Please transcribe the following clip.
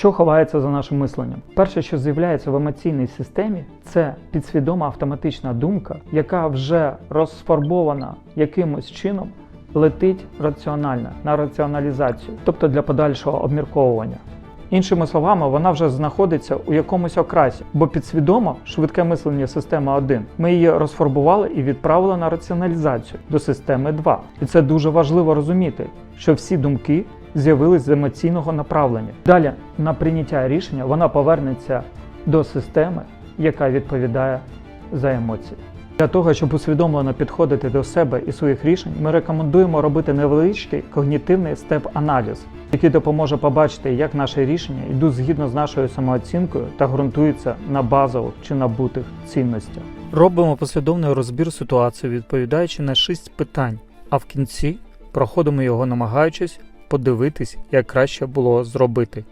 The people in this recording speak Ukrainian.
Що ховається за нашим мисленням? Перше, що з'являється в емоційній системі, це підсвідома автоматична думка, яка вже розфарбована якимось чином, летить раціонально на раціоналізацію, тобто для подальшого обмірковування. Іншими словами, вона вже знаходиться у якомусь окрасі, бо підсвідомо швидке мислення система 1. Ми її розфарбували і відправили на раціоналізацію до системи 2. І це дуже важливо розуміти, що всі думки з'явились з емоційного направлення. Далі на прийняття рішення вона повернеться до системи, яка відповідає за емоції. Для того, щоб усвідомлено підходити до себе і своїх рішень, ми рекомендуємо робити невеличкий когнітивний степ-аналіз, який допоможе побачити, як наші рішення йдуть згідно з нашою самооцінкою та ґрунтуються на базових чи набутих цінностях. Робимо послідовний розбір ситуації, відповідаючи на шість питань, а в кінці проходимо його, намагаючись подивитись, як краще було зробити.